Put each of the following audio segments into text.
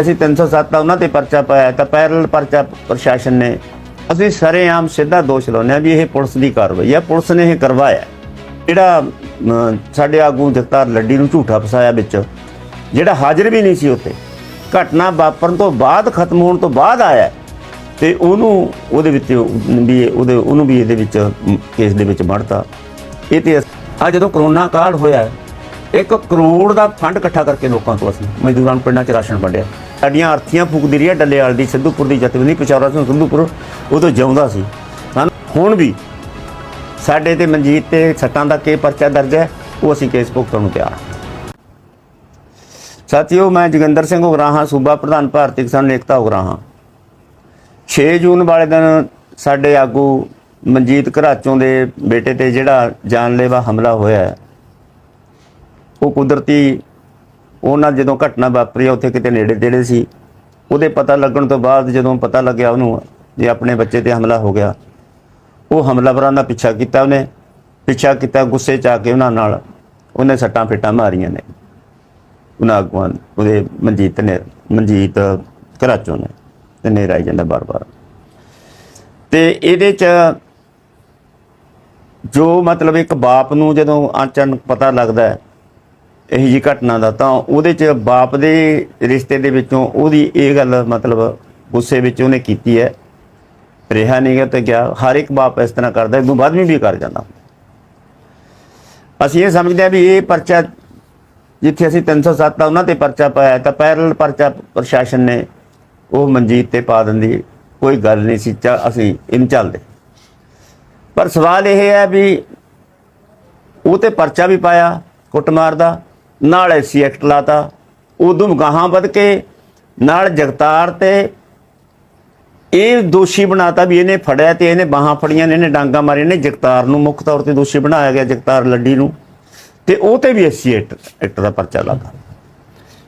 ਅਸੀਂ 307 ਦਾ ਉਹਨਾਂ ਤੇ ਪਰਚਾ ਪਾਇਆ, ਤਾਂ ਪੈਰਲ ਪਰਚਾ ਪ੍ਰਸ਼ਾਸਨ ਨੇ। ਅਸੀਂ ਸਾਰੇ ਆਮ ਸਿੱਧਾ ਦੋਸ਼ ਲਾਉਂਦੇ ਹਾਂ ਵੀ ਇਹ ਪੁਲਿਸ ਦੀ ਕਾਰਵਾਈ ਹੈ, ਪੁਲਿਸ ਨੇ ਇਹ ਕਰਵਾਇਆ। ਜਿਹੜਾ ਸਾਡੇ ਆਗੂ ਜਗਤਾਰ ਲੱਡੀ ਨੂੰ ਝੂਠਾ ਫਸਾਇਆ ਵਿੱਚ, ਜਿਹੜਾ ਹਾਜ਼ਰ ਵੀ ਨਹੀਂ ਸੀ ਉੱਤੇ ਘਟਨਾ ਵਾਪਰਨ ਤੋਂ ਬਾਅਦ, ਖਤਮ ਹੋਣ ਤੋਂ ਬਾਅਦ ਆਇਆ। ਤੇ ਉਹਨੂੰ, ਉਹਦੇ ਵਿੱਚ ਵੀ ਇਹ- ਉਹਦੇ, ਉਹਨੂੰ ਵੀ ਇਹਦੇ ਵਿੱਚ ਕੇਸ ਦੇ ਵਿੱਚ ਮੜਤਾ ਇਹ ਤੇ ਆ ਜਦੋਂ ਕਰੋਨਾ ਕਾਲ ਹੋਇਆ 1 ਕਰੋੜ ਦਾ ਫੰਡ ਇਕੱਠਾ ਕਰਕੇ ਲੋਕਾਂ ਤੋਂ ਅਸੀਂ, ਮਜ਼ਦੂਰਾਂ ਨੂੰ ਪਿੰਡਾਂ 'ਚ ਰਾਸ਼ਨ ਵੰਡਿਆ। ਸਾਡੀਆਂ ਅਰਥੀਆਂ ਫੂਕਦੀ ਰਹੀ ਹੈ ਡੱਲੇਵਾਲ ਦੀ, ਸਿੱਧੂਪੁਰ ਦੀ ਜਥੇਬੰਦੀ, ਪਿਛੌਰਾ ਸਿੰਘ ਸਿੱਧੂਪੁਰ ਉਦੋਂ ਜਿਉਂਦਾ ਸੀ। ਹੁਣ ਵੀ ਸਾਡੇ ਤੇ ਮਨਜੀਤ ਤੇ ਸੱਟਾਂ ਦਾ ਕੇ ਪਰਚਾ ਦਰਜ ਹੈ, ਉਹ ਅਸੀਂ ਕੇਸ ਭੁਗਤਣ ਨੂੰ ਤਿਆਰ ਸਾਥੀਓ, ਮੈਂ ਜੋਗਿੰਦਰ ਸਿੰਘ ਉਗਰਾਹਾਂ, ਸੂਬਾ ਪ੍ਰਧਾਨ ਭਾਰਤੀ ਕਿਸਾਨ ਏਕਤਾ ਉਗਰਾਹਾਂ। 6 ਜੂਨ ਵਾਲੇ ਦਿਨ ਸਾਡੇ ਆਗੂ ਮਨਜੀਤ ਘਰਾਚੋਂ ਦੇ ਬੇਟੇ ਤੇ ਜਿਹੜਾ ਜਾਨਲੇਵਾ ਹਮਲਾ ਹੋਇਆ ਉਹ ਕੁਦਰਤੀ ਉਹਨਾਂ ਜਦੋਂ ਘਟਨਾ ਵਾਪਰੀ ਉੱਥੇ ਕਿਤੇ ਨੇੜੇ ਤੇੜੇ ਸੀ। ਉਹਦੇ ਪਤਾ ਲੱਗਣ ਤੋਂ ਬਾਅਦ ਜਦੋਂ ਪਤਾ ਲੱਗਿਆ ਉਹਨੂੰ, ਜੇ ਆਪਣੇ ਬੱਚੇ ਤੇ ਹਮਲਾ ਹੋ ਗਿਆ, ਉਹ ਹਮਲਾਵਰਾਂ ਦਾ ਪਿੱਛਾ ਕੀਤਾ ਉਹਨੇ। ਪਿੱਛਾ ਕੀਤਾ, ਗੁੱਸੇ ਚ ਆ ਕੇ ਉਹਨਾਂ ਨਾਲ ਉਹਨੇ ਸੱਟਾਂ ਫੇਟਾਂ ਮਾਰੀਆਂ ਨੇ। ਉਹਨਾਂ ਆਗੂਆਂ ਉਹਦੇ ਮਨਜੀਤ ਨੇ, ਮਨਜੀਤ ਘਰਾਚੋਂ ਨੇ ਤੇ ਨੇਰਾ ਆਈ ਜਾਂਦਾ ਬਾਰ-ਬਾਰ। ਤੇ ਇਹਦੇ ਚ ਜੋ ਮਤਲਬ ਇੱਕ ਬਾਪ ਨੂੰ ਜਦੋਂ ਆਚਣ ਪਤਾ ਲੱਗਦਾ ਹੈ ਇਹੀ ਜੀ ਘਟਨਾ ਦਾ, ਤਾਂ ਉਹਦੇ ਚ ਬਾਪ ਦੇ ਰਿਸ਼ਤੇ ਦੇ ਵਿੱਚੋਂ ਉਹਦੀ ਇਹ ਗੱਲ ਮਤਲਬ ਗੁੱਸੇ ਵਿੱਚ ਉਹਨੇ ਕੀਤੀ ਹੈ। ਰਿਹਾ ਨਹੀਂ ਗਿਆ ਤੇ ਗਿਆ ਹਰ ਇੱਕ ਬਾਪ ਇਸ ਤਰ੍ਹਾਂ ਕਰਦਾ ਇੱਕ ਬਾਅਦ ਵੀ ਕਰ ਜਾਂਦਾ। ਅਸੀਂ ਇਹ ਸਮਝਦੇ ਹਾਂ ਵੀ ਇਹ ਪਰਚਾ, ਜਿੱਥੇ ਅਸੀਂ 307 ਦਾ ਉਹਨਾਂ ਤੇ ਪਰਚਾ ਪਾਇਆ, ਤਾਂ ਪੈਰਲ ਪਰਚਾ ਪ੍ਰਸ਼ਾਸਨ ਨੇ ਉਹ ਮਨਜੀਤ ਤੇ ਪਾ ਦਿੰਦੀ, ਕੋਈ ਗੱਲ ਨਹੀਂ ਸੀ, ਚਾ, ਅਸੀਂ ਇਹਨੂੰ ਚੱਲਦੇ। ਪਰ ਸਵਾਲ ਇਹ ਹੈ ਵੀ ਉਹ ਤੇ ਪਰਚਾ ਵੀ ਪਾਇਆ ਕੁੱਟਮਾਰ ਦਾ ਨਾਲ ਐਸੀ ਐਕਟ ਲਾਤਾ। ਉਦੋਂ ਗਾਹਾਂ ਵੱਧ ਕੇ ਨਾਲ ਜਗਤਾਰ ਤੇ ਇਹ ਦੋਸ਼ੀ ਬਣਾਤਾ ਵੀ ਇਹਨੇ ਫੜਿਆ ਤੇ ਇਹਨੇ ਬਾਹਾਂ ਫੜੀਆਂ ਨੇ, ਇਹਨੇ ਡਾਂਗਾ ਮਾਰੀਆਂ ਨੇ। ਜਗਤਾਰ ਨੂੰ ਮੁੱਖ ਤੌਰ ਤੇ ਦੋਸ਼ੀ ਬਣਾਇਆ ਗਿਆ ਜਗਤਾਰ ਲੱਡੀ ਨੂੰ। ਤੇ ਉਹ ਤੇ ਵੀ ਐਸੀ ਐਕਟ ਐਕਟ ਦਾ ਪਰਚਾ ਲੱਗਾ।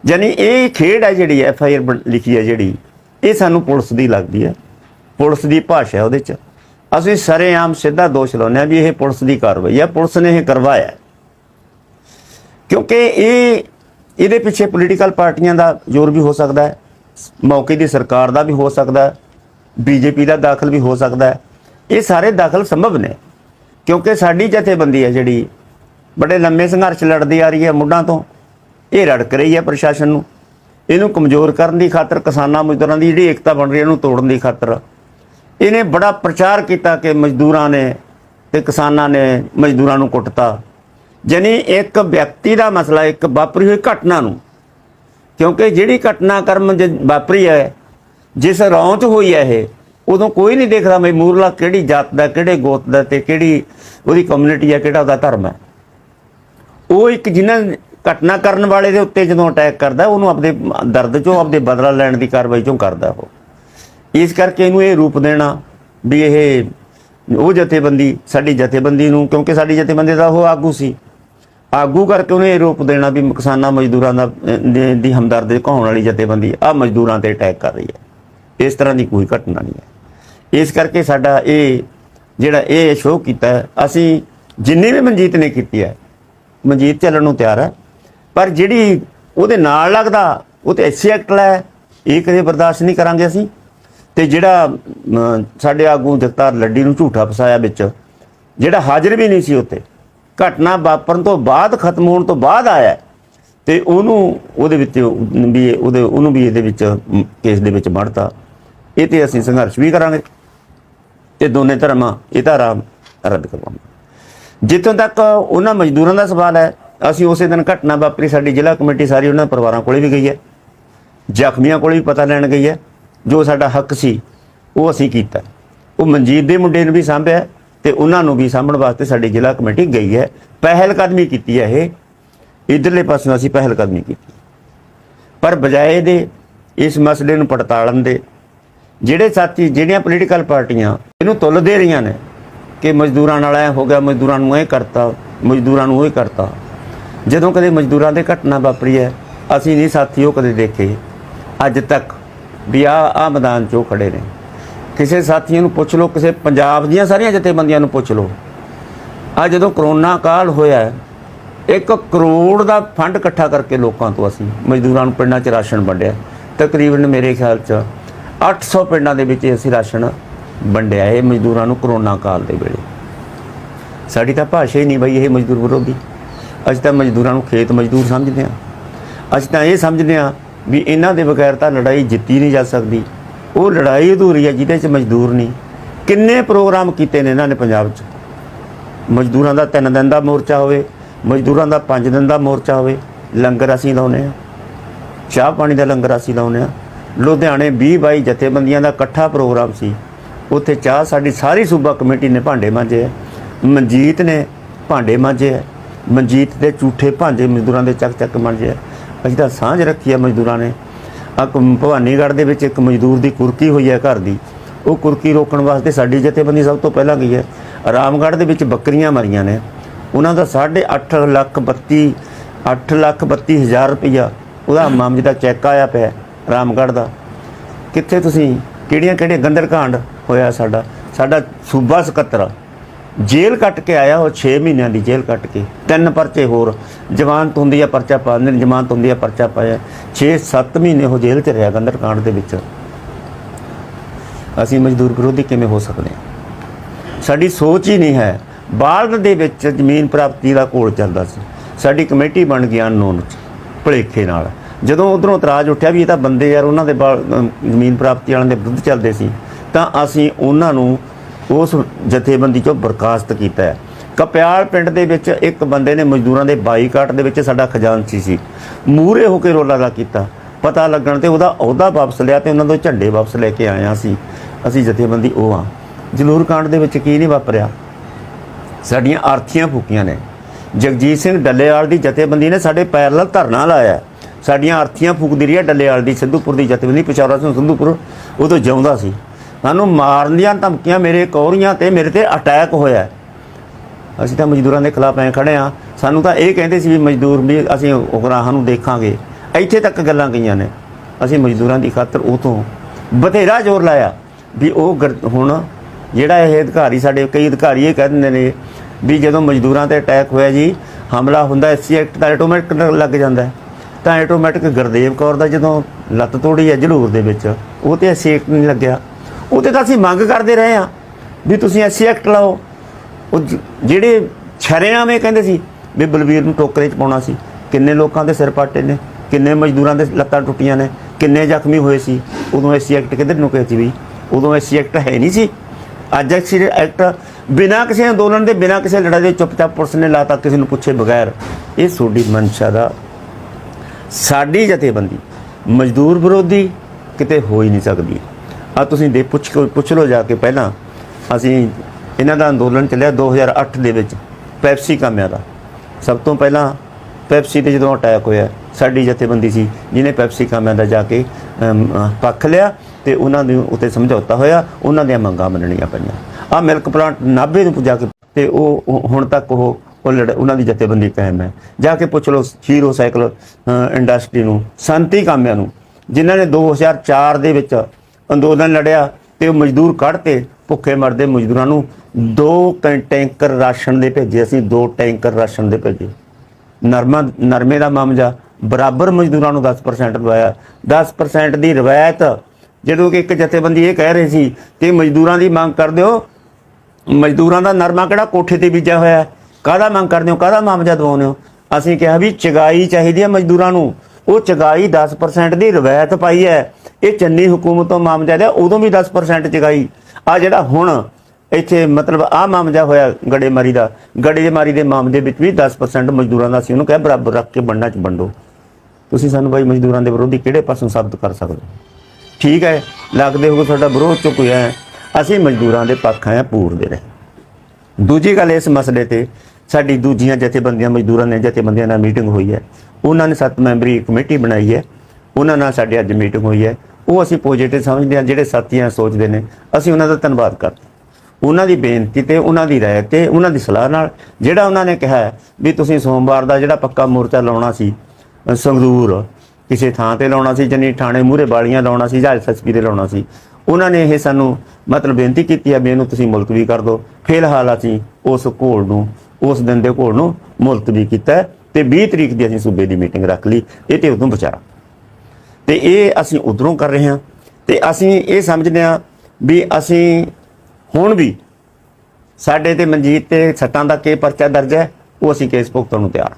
ਯਾਨੀ ਇਹ ਖੇਡ ਹੈ ਜਿਹੜੀ ਐਫ ਆਈ ਆਰ ਲਿਖੀ ਹੈ ਜਿਹੜੀ, ਇਹ ਸਾਨੂੰ ਪੁਲਿਸ ਦੀ ਲੱਗਦੀ ਹੈ। ਪੁਲਿਸ ਦੀ ਭਾਸ਼ਾ ਉਹਦੇ ਚ। ਅਸੀਂ ਸਰੇਆਮ ਸਿੱਧਾ ਦੋਸ਼ ਲਾਉਂਦੇ ਹਾਂ ਵੀ ਇਹ ਪੁਲਿਸ ਦੀ ਕਾਰਵਾਈ ਹੈ। ਪੁਲਿਸ ਨੇ ਇਹ ਕਰਵਾਇਆ ਕਿਉਂਕਿ ਇਹ, ਇਹਦੇ ਪਿੱਛੇ ਪੋਲੀਟੀਕਲ ਪਾਰਟੀਆਂ ਦਾ ਜ਼ੋਰ ਵੀ ਹੋ ਸਕਦਾ ਹੈ, ਮੌਕੇ ਦੀ ਸਰਕਾਰ ਦਾ ਵੀ ਹੋ ਸਕਦਾ ਹੈ, ਬੀਜੇਪੀ ਦਾ ਦਾਖਲ ਵੀ ਹੋ ਸਕਦਾ ਹੈ। ਇਹ ਸਾਰੇ ਦਾਖਲ ਸੰਭਵ ਨੇ, ਕਿਉਂਕਿ ਸਾਡੀ ਜਥੇਬੰਦੀ ਹੈ ਜਿਹੜੀ, ਬੜੇ ਲੰਮੇ ਸੰਘਰਸ਼ ਲੜਦੀ ਆ ਰਹੀ ਹੈ ਮੁੱਢਾਂ ਤੋਂ। ਇਹ ਰੜਕ ਰਹੀ ਹੈ ਪ੍ਰਸ਼ਾਸਨ ਨੂੰ। ਇਹਨੂੰ ਕਮਜ਼ੋਰ ਕਰਨ ਦੀ ਖਾਤਰ, ਕਿਸਾਨਾਂ ਮਜ਼ਦੂਰਾਂ ਦੀ ਜਿਹੜੀ ਏਕਤਾ ਬਣ ਰਹੀ ਹੈ, ਇਹਨੂੰ ਤੋੜਨ ਦੀ ਖਾਤਰ। ਇਹਨੇ ਬੜਾ ਪ੍ਰਚਾਰ ਕੀਤਾ ਕਿ ਮਜ਼ਦੂਰਾਂ ਨੇ ਤੇ ਕਿਸਾਨਾਂ ਨੇ ਮਜ਼ਦੂਰਾਂ ਨੂੰ ਕੁੱਟਤਾ। ਜਾਨੀ ਇੱਕ ਵਿਅਕਤੀ ਦਾ ਮਸਲਾ, ਇੱਕ ਵਾਪਰੀ ਹੋਈ ਘਟਨਾ ਨੂੰ। ਕਿਉਂਕਿ ਜਿਹੜੀ ਘਟਨਾ ਕਰਮ ਜ- ਵਾਪਰੀ ਹੈ, ਜਿਸ ਰੌਂ 'ਚ ਹੋਈ ਹੈ ਇਹ, ਉਦੋਂ ਕੋਈ ਨਹੀਂ ਦੇਖਦਾ ਵੀ ਮੂਰਲਾ ਕਿਹੜੀ ਜਾਤ ਦਾ, ਕਿਹੜੇ ਗੋਤ ਦਾ ਤੇ ਕਿਹੜੀ ਉਹਦੀ ਕਮਿਊਨਿਟੀ ਹੈ, ਕਿਹੜਾ ਉਹਦਾ ਧਰਮ ਹੈ। ਉਹ ਇੱਕ ਜਿਹਨਾਂ ਘਟਨਾ ਕਰਨ ਵਾਲੇ ਦੇ ਉੱਤੇ ਜਦੋਂ ਅਟੈਕ ਕਰਦਾ, ਉਹਨੂੰ ਆਪਣੇ ਦਰਦ 'ਚੋਂ ਆਪਣੇ ਬਦਲਾ ਲੈਣ ਦੀ ਕਾਰਵਾਈ 'ਚੋਂ ਕਰਦਾ ਉਹ। ਇਸ ਕਰਕੇ ਇਹਨੂੰ ਇਹ ਰੂਪ ਦੇਣਾ ਵੀ ਇਹ ਉਹ ਜਥੇਬੰਦੀ, ਸਾਡੀ ਜਥੇਬੰਦੀ ਨੂੰ, ਕਿਉਂਕਿ ਸਾਡੀ ਜਥੇਬੰਦੀ ਦਾ ਉਹ ਆਗੂ ਸੀ। ਆਗੂ ਕਰਕੇ ਉਹਨੇ ਇਹ ਰੂਪ ਦੇਣਾ ਵੀ ਕਿਸਾਨਾਂ ਮਜ਼ਦੂਰਾਂ ਦਾ ਦੀ- ਦੀ ਹਮਦਰਦੀ ਕਹਾਉਣ ਵਾਲੀ ਜਥੇਬੰਦੀ ਆ ਮਜ਼ਦੂਰਾਂ ਤੇ ਅਟੈਕ ਕਰ ਰਹੀ ਹੈ। ਇਸ ਤਰ੍ਹਾਂ ਦੀ ਕੋਈ ਘਟਨਾ ਨਹੀਂ ਹੈ। ਇਸ ਕਰਕੇ ਸਾਡਾ ਇਹ ਜਿਹੜਾ ਇਹ ਸ਼ੋਅ ਕੀਤਾ ਅਸੀਂ ਜਿੰਨੀ ਵੀ ਮਨਜੀਤ ਨੇ ਕੀਤੀ ਹੈ, ਮਨਜੀਤ ਚੱਲਣ ਨੂੰ ਤਿਆਰ ਹੈ, ਪਰ ਜਿਹੜੀ ਉਹਦੇ ਨਾਲ ਲੱਗਦਾ, ਉਹ ਤੇ ਐਸੀ ਐਕਟ ਲੈ, ਇਹ ਕਦੇ ਬਰਦਾਸ਼ਤ ਨਹੀਂ ਕਰਾਂਗੇ ਅਸੀਂ। ਤੇ ਜਿਹੜਾ ਸਾਡੇ ਆਗੂ ਜਗਤਾਰ ਲੱਡੀ ਨੂੰ ਝੂਠਾ ਫਸਾਇਆ ਵਿੱਚ, ਜਿਹੜਾ ਹਾਜ਼ਰ ਵੀ ਨਹੀਂ ਸੀ ਉੱਤੇ ਘਟਨਾ ਵਾਪਰਨ ਤੋਂ ਬਾਅਦ, ਖਤਮ ਹੋਣ ਤੋਂ ਬਾਅਦ ਆਇਆ ਤੇ ਉਹਨੂੰ ਉਹਦੇ ਵਿੱਚ ਵੀ ਉਹਦੇ ਉਹਨੂੰ ਵੀ ਇਹਦੇ ਵਿੱਚ ਕੇਸ ਦੇ ਵਿੱਚ ਮੜਤਾ ਇਹ ਤੇ ਅਸੀਂ ਸੰਘਰਸ਼ ਵੀ ਕਰਾਂਗੇ। ਤੇ ਦੋਨੇ ਧਰਮਾਂ ਇਹ ਧਾਰਾ ਰੱਦ ਕਰਵਾਉਣਾ ਜਿੱਥੋਂ ਤੱਕ ਉਹਨਾਂ ਮਜ਼ਦੂਰਾਂ ਦਾ ਸਵਾਲ ਹੈ, ਅਸੀਂ ਉਸੇ ਦਿਨ ਘਟਨਾ ਵਾਪਰੀ। ਸਾਡੀ ਜ਼ਿਲ੍ਹਾ ਕਮੇਟੀ ਸਾਰੀ ਉਹਨਾਂ ਪਰਿਵਾਰਾਂ ਕੋਲੇ ਵੀ ਗਈ ਹੈ। ਜ਼ਖਮੀਆਂ ਕੋਲੇ ਵੀ ਪਤਾ ਲੈਣ ਗਈ ਹੈ। ਜੋ ਸਾਡਾ ਹੱਕ ਸੀ, ਉਹ ਅਸੀਂ ਕੀਤਾ। ਉਹ ਮਨਜੀਤ ਦੇ ਮੁੰਡੇ ਨੂੰ ਵੀ ਸਾਂਭਿਆ ਤੇ ਉਹਨਾਂ ਨੂੰ ਵੀ ਸਾਂਭਣ ਵਾਸਤੇ ਸਾਡੀ ਜ਼ਿਲ੍ਹਾ ਕਮੇਟੀ ਗਈ ਹੈ। ਪਹਿਲ ਕਦਮੀ ਕੀਤੀ ਹੈ ਇਹ। ਇਧਰਲੇ ਪਾਸੋਂ ਅਸੀਂ ਪਹਿਲ ਕਦਮੀ ਕੀਤੀ। ਪਰ ਬਜਾਏ ਦੇ ਇਸ ਮਸਲੇ ਨੂੰ ਪੜਤਾਲਣ ਦੇ, ਜਿਹੜੇ ਸਾਥੀ, ਜਿਹੜੀਆਂ ਪੋਲੀਟੀਕਲ ਪਾਰਟੀਆਂ ਇਹਨੂੰ ਤੁੱਲ ਦੇ ਰਹੀਆਂ ਨੇ ਕਿ ਮਜ਼ਦੂਰਾਂ ਨਾਲ ਐ ਹੋ ਗਿਆ, ਮਜ਼ਦੂਰਾਂ ਨੂੰ ਇਹ ਕਰਤਾ, ਮਜ਼ਦੂਰਾਂ ਨੂੰ ਉਹ ਕਰਤਾ। ਜਦੋਂ ਕਦੇ ਮਜ਼ਦੂਰਾਂ ਦੇ ਘਟਨਾ ਵਾਪਰੀ ਹੈ, ਅਸੀਂ ਨਹੀਂ ਸਾਥੀਓ ਕਦੇ ਦੇਖੇ। ਅੱਜ ਤੱਕ ਵੀ ਆ ਆ ਮੈਦਾਨ 'ਚੋਂ ਖੜੇ ਨੇ। ਕਿਸੇ ਸਾਥੀਆਂ ਨੂੰ ਪੁੱਛ ਲਓ ਕਿਸੇ ਪੰਜਾਬ ਦੀਆਂ ਸਾਰੀਆਂ ਜਥੇਬੰਦੀਆਂ ਨੂੰ ਪੁੱਛ ਲਓ। ਆ ਜਦੋਂ ਕਰੋਨਾ ਕਾਲ ਹੋਇਆ ਹੈ, ਇੱਕ ਕਰੋੜ ਦਾ ਫੰਡ ਇਕੱਠਾ ਕਰਕੇ ਲੋਕਾਂ ਤੋਂ ਅਸੀਂ ਮਜ਼ਦੂਰਾਂ ਨੂੰ ਪਿੰਡਾਂ 'ਚ ਰਾਸ਼ਨ ਵੰਡਿਆ। ਤਕਰੀਬਨ ਮੇਰੇ ਖਿਆਲ ਚ 800 ਪਿੰਡਾਂ ਦੇ ਵਿੱਚ ਅਸੀਂ ਰਾਸ਼ਨ ਵੰਡਿਆ ਇਹ ਮਜ਼ਦੂਰਾਂ ਨੂੰ ਕਰੋਨਾ ਕਾਲ ਦੇ ਵੇਲੇ। ਸਾਡੀ ਤਾਂ ਭਾਸ਼ਾ ਹੀ ਨਹੀਂ ਬਈ ਇਹ ਮਜ਼ਦੂਰ ਵਿਰੋਧੀ। ਅਸੀਂ ਤਾਂ ਮਜ਼ਦੂਰਾਂ ਨੂੰ ਖੇਤ ਮਜ਼ਦੂਰ ਸਮਝਦੇ ਹਾਂ। ਅਸੀਂ ਤਾਂ ਇਹ ਸਮਝਦੇ ਹਾਂ ਵੀ ਇਹਨਾਂ ਦੇ ਬਗੈਰ ਤਾਂ ਲੜਾਈ ਜਿੱਤੀ ਨਹੀਂ ਜਾ ਸਕਦੀ। ਉਹ ਲੜਾਈ ਅਧੂਰੀ ਹੈ, ਜਿਹਦੇ 'ਚ ਮਜ਼ਦੂਰ ਨਹੀਂ ਕਿੰਨੇ ਪ੍ਰੋਗਰਾਮ ਕੀਤੇ ਨੇ ਇਹਨਾਂ ਨੇ ਪੰਜਾਬ 'ਚ ਮਜ਼ਦੂਰਾਂ ਦਾ 3 ਦਿਨ ਦਾ ਮੋਰਚਾ ਹੋਵੇ, ਮਜ਼ਦੂਰਾਂ ਦਾ 5 ਦਿਨ ਦਾ ਮੋਰਚਾ ਹੋਵੇ, ਲੰਗਰ ਅਸੀਂ ਲਾਉਨੇ ਆ ਚਾਹ ਪਾਣੀ ਦਾ ਲੰਗਰ ਅਸੀਂ ਲਾਉਨੇ ਆ ਲੁਧਿਆਣੇ 20 22 ਜਥੇਬੰਦੀਆਂ ਦਾ ਇਕੱਠਾ ਪ੍ਰੋਗਰਾਮ ਸੀ ਉੱਥੇ ਚਾਹ ਸਾਡੀ ਸਾਰੀ ਸੂਬਾ ਕਮੇਟੀ ਨੇ ਭਾਂਡੇ ਮਾਂਜੇ ਆ। ਮਨਜੀਤ ਨੇ ਭਾਂਡੇ ਮਾਂਜੇ ਆ। ਮਨਜੀਤ ਦੇ ਝੂਠੇ ਭਾਂਡੇ ਮਜ਼ਦੂਰਾਂ ਦੇ ਚੱਕ ਚੱਕ ਮਾਂਜੇ ਆ। ਅਸੀਂ ਤਾਂ ਸਾਂਝ ਰੱਖੀ ਹੈ ਮਜ਼ਦੂਰਾਂ ਨੇ ਆ ਭਵਾਨੀਗੜ੍ਹ ਦੇ ਵਿੱਚ ਇੱਕ ਮਜ਼ਦੂਰ ਦੀ ਕੁਰਕੀ ਹੋਈ ਹੈ ਘਰ ਦੀ। ਉਹ ਕੁਰਕੀ ਰੋਕਣ ਵਾਸਤੇ ਸਾਡੀ ਜਥੇਬੰਦੀ ਸਭ ਤੋਂ ਪਹਿਲਾਂ ਗਈ ਹੈ। ਰਾਮਗੜ੍ਹ ਦੇ ਵਿੱਚ ਬੱਕਰੀਆਂ ਮਰੀਆਂ ਨੇ। ਉਹਨਾਂ ਦਾ 8.5 ਲੱਖ 32 8 ਲੱਖ 32 ਹਜ਼ਾਰ ਰੁਪਈਆ ਉਹਦਾ ਮਾਮਲੇ ਦਾ ਚੈੱਕ ਆਇਆ ਪਿਆ ਰਾਮਗੜ੍ਹ ਦਾ। ਕਿੱਥੇ ਤੁਸੀਂ? ਕਿਹੜੀਆਂ ਕਿਹੜੀਆਂ ਗੰਦਰ ਕਾਂਡ ਹੋਇਆ ਸਾਡਾ? ਸਾਡਾ ਸੂਬਾ ਸਕੱਤਰ ਜੇਲ੍ਹ ਕੱਟ ਕੇ ਆਇਆ ਉਹ 6 ਮਹੀਨਿਆਂ ਦੀ ਜੇਲ੍ਹ ਕੱਟ ਕੇ। ਤਿੰਨ ਪਰਚੇ ਹੋਰ। ਜ਼ਮਾਨਤ ਹੁੰਦੀ ਆ ਪਰਚਾ ਪਾ ਦਿੰਦੇ ਨੇ ਜ਼ਮਾਨਤ ਹੁੰਦੀ ਆ ਪਰਚਾ ਪਾਇਆ। 6-7 ਮਹੀਨੇ ਉਹ ਜੇਲ੍ਹ 'ਚ ਰਿਹਾ ਗੰਦਰ ਕਾਂਡ ਦੇ ਵਿੱਚ। ਅਸੀਂ ਮਜ਼ਦੂਰ ਵਿਰੋਧੀ ਕਿਵੇਂ ਹੋ ਸਕਦੇ ਹਾਂ? ਸਾਡੀ ਸੋਚ ਹੀ ਨਹੀਂ ਹੈ। ਬਾਲਦ ਦੇ ਵਿੱਚ ਜ਼ਮੀਨ ਪ੍ਰਾਪਤੀ ਦਾ ਕੋਲ ਚੱਲਦਾ ਸੀ। ਸਾਡੀ ਕਮੇਟੀ ਬਣ ਗਈ ਅਨਨੋਨ ਚ, ਭੁਲੇਖੇ ਨਾਲ। ਜਦੋਂ ਉਧਰੋਂ ਇਤਰਾਜ਼ ਉੱਠਿਆ ਵੀ ਇਹ ਤਾਂ ਬੰਦੇ ਯਾਰ, ਉਹਨਾਂ ਦੇ ਬਾਲ- ਜ਼ਮੀਨ ਪ੍ਰਾਪਤੀ ਵਾਲਿਆਂ ਦੇ ਵਿਰੁੱਧ ਚੱਲਦੇ ਸੀ। ਤਾਂ ਅਸੀਂ ਉਹਨਾਂ ਨੂੰ ਉਸ ਜਥੇਬੰਦੀ ਚੋਂ ਬਰਖਾਸਤ ਕੀਤਾ ਹੈ। ਕਪਿਆਲ ਪਿੰਡ ਦੇ ਵਿੱਚ ਇੱਕ ਬੰਦੇ ਨੇ ਮਜ਼ਦੂਰਾਂ ਦੇ ਬਾਈਕਾਟ ਦੇ ਵਿੱਚ ਸਾਡਾ ਖਜ਼ਾਨਚੀ ਸੀ। ਮੂਰੇ ਹੋ ਕੇ ਰੋਲਾ ਦਾ ਕੀਤਾ। ਪਤਾ ਲੱਗਣ ਤੇ ਉਹਦਾ ਅਹੁਦਾ ਵਾਪਸ ਲਿਆ ਤੇ ਉਹਨਾਂ ਤੋਂ ਝੰਡੇ ਵਾਪਸ ਲੈ ਕੇ ਆਇਆ ਸੀ। ਅਸੀਂ ਜਥੇਬੰਦੀ ਉਹ ਆ ਜਲੂਰ ਕਾਂਡ ਦੇ ਵਿੱਚ ਕੀ ਨਹੀਂ ਵਾਪਰਿਆ? ਸਾਡੀਆਂ ਆਰਥੀਆਂ ਫੂਕੀਆਂ ਨੇ। ਜਗਜੀਤ ਸਿੰਘ ਡੱਲੇਵਾਲ ਦੀ ਜਥੇਬੰਦੀ ਨੇ ਸਾਡੇ ਪੈਰਲਲ ਧਰਨਾ ਲਾਇਆ ਸਾਡੀਆਂ ਆਰਥੀਆਂ ਫੂਕਦੀ ਰਹੀ ਹੈ ਡੱਲੇਵਾਲ ਦੀ ਸਿੱਧੂਪੁਰ ਦੀ ਜਥੇਬੰਦੀ ਪਿਛੌਰਾ ਸਿੰਘ ਸਿੱਧੂਪੁਰ, ਉਹ ਤੋਂ ਜਿਉਂਦਾ ਸੀ। ਸਾਨੂੰ ਮਾਰਨ ਦੀਆਂ ਧਮਕੀਆਂ ਮੇਰੇ ਕੌਰੀਆਂ ਤੇ ਮੇਰੇ ਤੇ ਅਟੈਕ ਹੋਇਆ ਅਸੀਂ ਤਾਂ ਮਜ਼ਦੂਰਾਂ ਦੇ ਖਿਲਾਫ ਐ ਖੜੇ ਆ ਸਾਨੂੰ ਤਾਂ ਇਹ ਕਹਿੰਦੇ ਸੀ ਵੀ ਮਜ਼ਦੂਰ ਵੀ ਅਸੀਂ ਉਗਰਾਹਾਂ ਨੂੰ ਦੇਖਾਂਗੇ। ਇੱਥੇ ਤੱਕ ਗੱਲਾਂ ਗਈਆਂ ਨੇ। ਅਸੀਂ ਮਜ਼ਦੂਰਾਂ ਦੀ ਖਾਤਰ ਉਹ ਤੋਂ ਬਥੇਰਾ ਜ਼ੋਰ ਲਾਇਆ ਵੀ ਉਹ ਗਰ- ਹੁਣ ਜਿਹੜਾ ਇਹ ਅਧਿਕਾਰੀ ਸਾਡੇ, ਕਈ ਅਧਿਕਾਰੀ ਇਹ ਕਹਿ ਦਿੰਦੇ ਨੇ ਵੀ ਜਦੋਂ ਮਜ਼ਦੂਰਾਂ ਤੇ ਅਟੈਕ ਹੋਇਆ ਜੀ, ਹਮਲਾ ਹੁੰਦਾ ਐਸਸੀ ਐਕਟ ਦਾ ਆਟੋਮੈਟਿਕ ਲੱਗ ਜਾਂਦਾ ਤਾਂ ਆਟੋਮੈਟਿਕ ਗੁਰਦੇਵ ਕੌਰ ਦਾ ਜਦੋਂ ਲੱਤ ਤੋੜੀ ਹੈ ਜਲੂਰ ਦੇ ਵਿੱਚ, ਉਹ ਤੇ ਐਸਸੀ ਐਕਟ ਨਹੀਂ ਲੱਗਿਆ। ਉਹ ਤਾਂ ਅਸੀਂ ਮੰਗ ਕਰਦੇ ਰਹੇ ਆ ਵੀ ਤੁਸੀਂ ਐਸੀ ਐਕਟ ਲਾਓ। ਉਹ ਜ- ਜਿਹੜੇ ਛਰਿਆਵੇਂ ਕਹਿੰਦੇ ਸੀ ਵੀ ਬਲਵੀਰ ਨੂੰ ਟੋਕਰੇ 'ਚ ਪਾਉਣਾ ਸੀ, ਕਿੰਨੇ ਲੋਕਾਂ ਦੇ ਸਿਰ ਪਾਟੇ ਨੇ, ਕਿੰਨੇ ਮਜ਼ਦੂਰਾਂ ਦੇ ਲੱਤਾਂ ਟੁੱਟੀਆਂ ਨੇ, ਕਿੰਨੇ ਜ਼ਖਮੀ ਹੋਏ ਸੀ, ਉਦੋਂ ਐਸੀ ਐਕਟ ਕਿੱਧਰ ਨੂੰ ਕਹੀ ਸੀ ਵੀ ਉਦੋਂ ਐਸੀ ਐਕਟ ਹੈ ਨਹੀਂ ਸੀ। ਅੱਜ ਐਸੀ ਐਕਟ ਬਿਨਾਂ ਕਿਸੇ ਅੰਦੋਲਨ ਦੇ, ਬਿਨਾਂ ਕਿਸੇ ਲੜਾਈ ਦੇ ਚੁੱਪਚਾਪ ਪੁਲਿਸ ਨੇ ਲਾਤਾ ਕਿਸੇ ਨੂੰ ਪੁੱਛੇ ਬਗੈਰ। ਇਹ ਤੁਹਾਡੀ ਮਨਸ਼ਾ ਦਾ ਸਾਡੀ ਜਥੇਬੰਦੀ। ਮਜ਼ਦੂਰ ਵਿਰੋਧੀ ਕਿਤੇ ਹੋ ਹੀ ਨਹੀਂ ਸਕਦੀ। ਆ ਤੁਸੀਂ ਦੇ ਪੁੱਛ ਕੇ ਪੁੱਛ ਲਓ ਜਾ ਕੇ ਪਹਿਲਾਂ। ਅਸੀਂ ਇਹਨਾਂ ਦਾ ਅੰਦੋਲਨ ਚੱਲਿਆ 2008 ਦੇ ਵਿੱਚ ਪੈਪਸੀ ਕਾਮਿਆਂ ਦਾ। ਸਭ ਤੋਂ ਪਹਿਲਾਂ ਪੈਪਸੀ ਤੇ ਜਦੋਂ ਅਟੈਕ ਹੋਇਆ, ਸਾਡੀ ਜਥੇਬੰਦੀ ਸੀ, ਜਿਹਨੇ ਪੈਪਸੀ ਕਾਮਿਆਂ ਦਾ ਜਾ ਕੇ ਪੱਖ ਲਿਆ ਤੇ ਉਹਨਾਂ ਦੇ ਉੱਤੇ ਸਮਝੌਤਾ ਹੋਇਆ, ਉਹਨਾਂ ਦੀਆਂ ਮੰਗਾਂ ਮੰਨਣੀਆਂ ਪਈਆਂ। ਆ ਮਿਲਕ ਪਲਾਂਟ ਨਾਭੇ ਨੂੰ ਜਾ ਕੇ ਤੇ ਉਹ ਹੁਣ ਤੱਕ ਉਹ ਉਹ ਲੜ ਉਹਨਾਂ ਦੀ ਜਥੇਬੰਦੀ ਕਾਇਮ ਹੈ। ਜਾ ਕੇ ਪੁੱਛ ਲਓ ਹੀਰੋ ਸਾਈਕਲ ਇੰਡਸਟਰੀ ਨੂੰ, ਸੰਤੀ ਕਾਮਿਆਂ ਨੂੰ, ਜਿਨ੍ਹਾਂ ਨੇ 2004 ਦੇ ਵਿੱਚ ਅੰਦੋਲਨ ਲੜਿਆ ਤੇ ਉਹ ਮਜ਼ਦੂਰ ਕੱਢਤੇ ਭੁੱਖੇ ਮਰਦੇ ਮਜ਼ਦੂਰਾਂ ਨੂੰ ਦੋ ਕੰ- ਟੈਂਕਰ ਰਾਸ਼ਨ ਦੇ ਭੇਜੇ, ਅਸੀਂ ਦੋ ਟੈਂਕਰ ਰਾਸ਼ਨ ਦੇ ਭੇਜੇ। ਨਰਮਾ, ਨਰਮੇ ਦਾ ਮਾਮਲਾ, ਬਰਾਬਰ ਮਜ਼ਦੂਰਾਂ ਨੂੰ 10% ਦਵਾਇਆ। 10% ਦੀ ਰਵਾਇਤ, ਜਦੋਂ ਕਿ ਇੱਕ ਜਥੇਬੰਦੀ ਇਹ ਕਹਿ ਰਹੀ ਸੀ ਕਿ ਮਜ਼ਦੂਰਾਂ ਦੀ ਮੰਗ ਕਰ ਦਿਓ ਮਜ਼ਦੂਰਾਂ ਦਾ ਨਰਮਾ ਕਿਹੜਾ ਕੋਠੇ ਤੇ ਬੀਜਿਆ ਹੋਇਆ ਹੈ? ਕਾਹਦਾ ਮੰਗ ਕਰਦੇ ਹੋ, ਕਾਹਦਾ ਮਾਮਜਾ ਦਵਾਉਂਦੇ ਹੋ? ਅਸੀਂ ਕਿਹਾ ਵੀ ਚਗਾਈ ਚਾਹੀਦੀ ਹੈ ਮਜ਼ਦੂਰਾਂ ਨੂੰ। ਉਹ ਚਗਾਈ 10% ਦੀ ਰਵਾਇਤ ਪਾਈ ਹੈ। ਇਹ ਚੰਨੀ ਹਕੂਮਤ ਤੋਂ ਮਾਮਜਾ ਲਿਆ, ਉਦੋਂ ਵੀ 10% ਚਗਾਈ ਆ ਜਿਹੜਾ ਹੁਣ ਇੱਥੇ ਮਤਲਬ ਆ ਮਾਮਜਾ ਹੋਇਆ ਗੜੇਮਾਰੀ ਦਾ, ਗੜੇਮਾਰੀ ਦੇ ਮਾਮਲੇ ਵਿੱਚ ਵੀ 10% ਮਜ਼ਦੂਰਾਂ ਦਾ ਸੀ, ਉਹਨੂੰ ਕਹਿ ਬਰਾਬਰ ਰੱਖ ਕੇ ਵੰਡਾਂ ਚ ਵੰਡੋ। ਤੁਸੀਂ ਸਾਨੂੰ ਬਾਈ ਮਜ਼ਦੂਰਾਂ ਦੇ ਵਿਰੋਧੀ ਕਿਹੜੇ ਪਾਸੋਂ ਸਾਬਤ ਕਰ ਸਕਦੇ ਹੋ? ਠੀਕ ਹੈ, ਲੱਗਦੇ ਹੋ ਕਿ ਤੁਹਾਡਾ ਵਿਰੋਧ ਚੁੱਕ ਹੋਇਆ ਹੈ। ਅਸੀਂ ਮਜ਼ਦੂਰਾਂ ਦੇ ਪੱਖ ਆਏ ਪੂਰਦੇ ਰਹੇ। ਦੂਜੀ ਗੱਲ ਇਸ ਮਸਲੇ ਤੇ, ਸਾਡੀ ਦੂਜੀਆਂ ਜਥੇਬੰਦੀਆਂ, ਮਜ਼ਦੂਰਾਂ ਨੇ ਜਥੇਬੰਦੀਆਂ ਨਾਲ ਮੀਟਿੰਗ ਹੋਈ ਹੈ। ਉਹਨਾਂ ਨੇ ਸੱਤ ਮੈਂਬਰੀ ਕਮੇਟੀ ਬਣਾਈ ਹੈ। ਉਹਨਾਂ ਨਾਲ ਸਾਡੀ ਅੱਜ ਮੀਟਿੰਗ ਹੋਈ ਹੈ। ਉਹ ਅਸੀਂ ਪੋਜ਼ਿਟਿਵ ਸਮਝਦੇ ਹਾਂ, ਜਿਹੜੇ ਸਾਥੀਆਂ ਸੋਚਦੇ ਨੇ, ਅਸੀਂ ਉਹਨਾਂ ਦਾ ਧੰਨਵਾਦ ਕਰਦੇ ਉਹਨਾਂ ਦੀ ਬੇਨਤੀ ਤੇ, ਉਹਨਾਂ ਦੀ ਰਾਏ ਤੇ, ਉਹਨਾਂ ਦੀ ਸਲਾਹ ਨਾਲ, ਜਿਹੜਾ ਉਹਨਾਂ ਨੇ ਕਿਹਾ ਵੀ ਤੁਸੀਂ ਸੋਮਵਾਰ ਦਾ ਜਿਹੜਾ ਪੱਕਾ ਮੋਰਚਾ ਲਾਉਣਾ ਸੀ ਸੰਗਰੂਰ, ਕਿਸੇ ਥਾਂ ਤੇ ਲਾਉਣਾ ਸੀ ਜਨੀ ਥਾਣੇ ਮੂਹਰੇ ਬਾਲੀਆਂ ਲਾਉਣਾ ਸੀ ਜਾਂ ਐਸਐਸਪੀ ਤੇ ਲਾਉਣਾ ਸੀ, ਉਹਨਾਂ ਨੇ ਇਹ ਸਾਨੂੰ ਮਤਲਬ ਬੇਨਤੀ ਕੀਤੀ ਹੈ ਵੀ ਇਹਨੂੰ ਤੁਸੀਂ ਮੁਲਤਵੀ ਕਰ ਦਿਓ। ਫਿਲਹਾਲ ਅਸੀਂ ਉਸ ਘੋਲ ਨੂੰ, ਉਸ ਦਿਨ ਦੇ ਘੋਲ ਨੂੰ ਮੁਲਤਵੀ ਕੀਤਾ ਹੈ ਤੇ 20 ਤਰੀਕ ਦੀ ਅਸੀਂ ਸੂਬੇ ਦੀ ਮੀਟਿੰਗ ਰੱਖ ਲਈ। ਇਹ ਤੇ ਉਦੋਂ ਵਿਚਾਰਾ। ਤੇ ਇਹ ਅਸੀਂ ਉਧਰੋਂ ਕਰ ਰਹੇ ਹਾਂ। ਤੇ ਅਸੀਂ ਇਹ ਸਮਝਦੇ ਹਾਂ ਵੀ ਅਸੀਂ ਹੁਣ ਵੀ ਸਾਡੇ ਤੇ ਮਨਜੀਤ ਤੇ ਸੱਟਾਂ ਦਾ ਕੀ ਪਰਚਾ ਦਰਜ ਹੈ, ਉਹ ਅਸੀਂ ਕੇਸ ਭੁਗਤਣ ਨੂੰ ਤਿਆਰ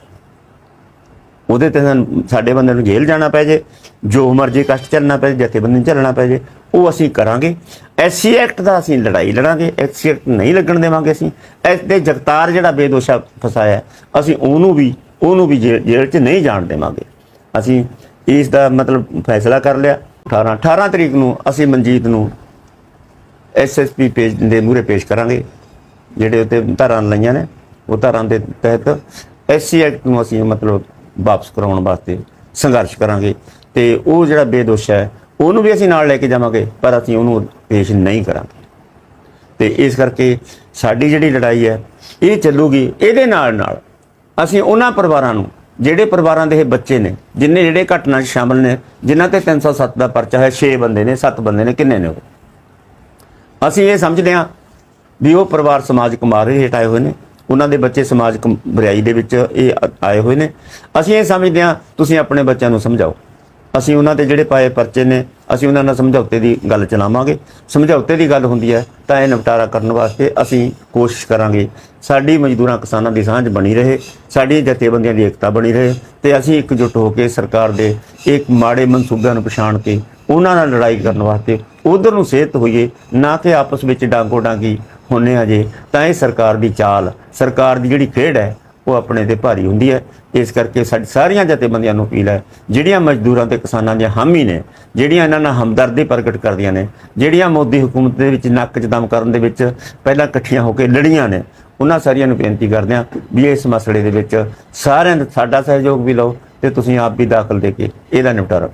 ਉਹਦੇ ਤੇ ਸਾਨੂੰ- ਸਾਡੇ ਬੰਦੇ ਨੂੰ ਜੇਲ੍ਹ ਜਾਣਾ ਪੈ ਜੇ, ਜੋ ਮਰਜ਼ੀ ਕਸ਼ਟ ਚੱਲਣਾ ਪੈ ਜੇ, ਜਥੇਬੰਦੀ ਨੂੰ ਚੱਲਣਾ ਪੈ ਜੇ, ਉਹ ਅਸੀਂ ਕਰਾਂਗੇ। ਐਸਸੀ ਐਕਟ ਦਾ ਅਸੀਂ ਲੜਾਈ ਲੜਾਂਗੇ, ਐਸਸੀ ਐਕਟ ਨਹੀਂ ਲੱਗਣ ਦੇਵਾਂਗੇ ਅਸੀਂ। ਇਸ ਦੇ ਜਗਤਾਰ ਜਿਹੜਾ ਬੇਦੋਸ਼ਾ ਫਸਾਇਆ, ਅਸੀਂ ਉਹਨੂੰ ਵੀ ਉਹਨੂੰ ਵੀ ਜੇ- ਜੇਲ੍ਹ 'ਚ ਨਹੀਂ ਜਾਣ ਦੇਵਾਂਗੇ। ਅਸੀਂ ਇਸ ਦਾ ਮਤਲਬ ਫੈਸਲਾ ਕਰ ਲਿਆ। 18 18 ਤਰੀਕ ਨੂੰ ਅਸੀਂ ਮਨਜੀਤ ਨੂੰ ਐਸਐਸਪੀ ਪੇਜ ਦੇ ਮੂਹਰੇ ਪੇਸ਼ ਕਰਾਂਗੇ। ਜਿਹੜੇ ਉੱਤੇ ਧਾਰਾਂ ਲਈਆਂ ਨੇ, ਉਹ ਧਾਰਾਂ ਦੇ ਤਹਿਤ ਐਸਸੀ ਐਕਟ ਨੂੰ ਅਸੀਂ ਮਤਲਬ ਵਾਪਸ ਕਰਾਉਣ ਵਾਸਤੇ ਸੰਘਰਸ਼ ਕਰਾਂਗੇ। ਤੇ ਉਹ ਜਿਹੜਾ ਬੇਦੋਸ਼ ਹੈ, ਉਹਨੂੰ ਵੀ ਅਸੀਂ ਨਾਲ ਲੈ ਕੇ ਜਾਵਾਂਗੇ, ਪਰ ਅਸੀਂ ਉਹਨੂੰ ਪੇਸ਼ ਨਹੀਂ ਕਰਾਂਗੇ। ਤੇ ਇਸ ਕਰਕੇ ਸਾਡੀ ਜਿਹੜੀ ਲੜਾਈ ਹੈ, ਇਹ ਚੱਲੂਗੀ। ਇਹਦੇ ਨਾਲ ਨਾਲ ਅਸੀਂ ਉਹਨਾਂ ਪਰਿਵਾਰਾਂ ਨੂੰ ਜਿਹੜੇ ਪਰਿਵਾਰਾਂ ਦੇ ਇਹ ਬੱਚੇ ਨੇ, ਜਿੰਨੇ ਜਿਹੜੇ ਘਟਨਾ 'ਚ ਸ਼ਾਮਲ ਨੇ, ਜਿਨ੍ਹਾਂ ਤੇ 307 ਦਾ ਪਰਚਾ ਹੈ 6 ਬੰਦੇ ਨੇ 7 ਬੰਦੇ ਨੇ, ਕਿੰਨੇ ਨੇ ਉਹ? ਅਸੀਂ ਇਹ ਸਮਝਦੇ ਹਾਂ ਵੀ ਉਹ ਪਰਿਵਾਰ ਸਮਾਜਿਕ ਮਾਰੇ ਹੇਠ ਆਏ ਹੋਏ ਨੇ, ਉਹਨਾਂ ਦੇ ਬੱਚੇ ਸਮਾਜਿਕ ਬੁਰਾਈ ਦੇ ਵਿੱਚ ਇਹ ਆਏ ਹੋਏ ਨੇ। ਅਸੀਂ ਇਹ ਸਮਝਦੇ ਹਾਂ, ਤੁਸੀਂ ਆਪਣੇ ਬੱਚਿਆਂ ਨੂੰ ਸਮਝਾਓ। ਅਸੀਂ ਉਹਨਾਂ ਦੇ ਜਿਹੜੇ ਪਾਏ ਪਰਚੇ ਨੇ ਅਸੀਂ ਉਹਨਾਂ ਨਾਲ ਸਮਝੌਤੇ ਦੀ ਗੱਲ ਚਲਾਵਾਂਗੇ। ਸਮਝੌਤੇ ਦੀ ਗੱਲ ਹੁੰਦੀ ਹੈ, ਤਾਂ ਇਹ ਨਿਪਟਾਰਾ ਕਰਨ ਵਾਸਤੇ ਅਸੀਂ ਕੋਸ਼ਿਸ਼ ਕਰਾਂਗੇ। ਸਾਡੀ ਮਜ਼ਦੂਰਾਂ ਕਿਸਾਨਾਂ ਦੀ ਸਾਂਝ ਬਣੀ ਰਹੇ ਸਾਡੀ ਜਥੇਬੰਦੀਆਂ ਦੀ ਏਕਤਾ ਬਣੀ ਰਹੇ ਤੇ ਅਸੀਂ ਇਕਜੁੱਟ ਹੋ ਕੇ ਸਰਕਾਰ ਦੇ ਇੱਕ ਮਾੜੇ ਮਨਸੂਬਿਆਂ ਨੂੰ ਪਛਾਣ ਕੇ ਉਹਨਾਂ ਨਾਲ ਲੜਾਈ ਕਰਨ ਵਾਸਤੇ ਉਧਰ ਨੂੰ ਸਿਹਤ ਹੋਈਏ, ਨਾ ਕਿ ਆਪਸ ਵਿੱਚ ਡਾਂਗੋ ਡਾਂਗੀ ਹੁੰਨੇ ਜੇ, ਤਾਂ ਇਹ ਸਰਕਾਰ ਦੀ ਚਾਲ, ਸਰਕਾਰ ਦੀ ਜਿਹੜੀ ਖੇਡ ਹੈ ਉਹ ਆਪਣੇ ਤੇ ਭਾਰੀ ਹੁੰਦੀ ਹੈ। ਇਸ ਕਰਕੇ ਸਾਡੀ ਸਾਰੀਆਂ ਜਥੇਬੰਦੀਆਂ ਨੂੰ ਅਪੀਲ ਹੈ, ਜਿਹੜੀਆਂ ਮਜ਼ਦੂਰਾਂ ਤੇ ਕਿਸਾਨਾਂ ਦੀਆਂ ਹਾਮੀ ਨੇ, ਜਿਹੜੀਆਂ ਇਹਨਾਂ ਨਾਲ ਹਮਦਰਦੀ ਪ੍ਰਗਟ ਕਰਦੀਆਂ ਨੇ, ਜਿਹੜੀਆਂ ਮੋਦੀ ਹਕੂਮਤ ਦੇ ਵਿੱਚ ਨੱਕ 'ਚ ਦਮ ਕਰਨ ਦੇ ਵਿੱਚ ਪਹਿਲਾਂ ਇਕੱਠੀਆਂ ਹੋ ਕੇ ਲੜੀਆਂ ਨੇ, ਉਹਨਾਂ ਸਾਰੀਆਂ ਨੂੰ ਬੇਨਤੀ ਕਰਦੇ ਹਾਂ ਵੀ ਇਸ ਮਸਲੇ ਦੇ ਵਿੱਚ ਸਾਰਿਆਂ ਦਾ ਸਾਡਾ ਸਹਿਯੋਗ ਵੀ ਲਓ ਤੇ ਤੁਸੀਂ ਆਪ ਵੀ ਦਾਖਲ ਦੇ ਕੇ ਇਹਦਾ ਨਿਪਟਾਰਾ